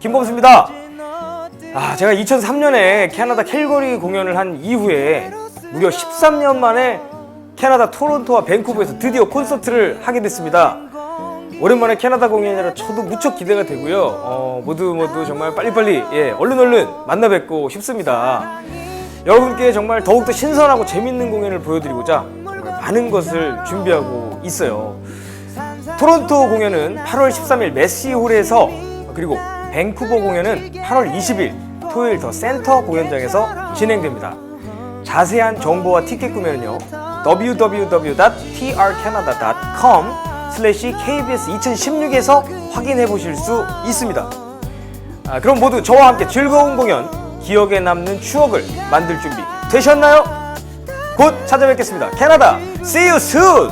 김범수입니다. 아, 제가 2003년에 캐나다 캘거리 공연을 한 이후에 무려 13년 만에 캐나다 토론토와 밴쿠버에서 드디어 콘서트를 하게 됐습니다. 오랜만에 캐나다 공연이라 저도 무척 기대가 되고요. 어, 모두 모두 정말 빨리빨리 예, 얼른 얼른 만나 뵙고 싶습니다. 여러분께 정말 더욱더 신선하고 재밌는 공연을 보여드리고자 많은 것을 준비하고 있어요. 토론토 공연은 8월 13일 메시홀에서 그리고 밴쿠버 공연은 8월 20일 토요일 더 센터 공연장에서 진행됩니다. 자세한 정보와 티켓 구매는요 www.trcanada.com KBS 2016에서 확인해 보실 수 있습니다. 아, 그럼 모두 저와 함께 즐거운 공연, 기억에 남는 추억을 만들 준비 되셨나요? 곧 찾아뵙겠습니다. 캐나다, see you soon!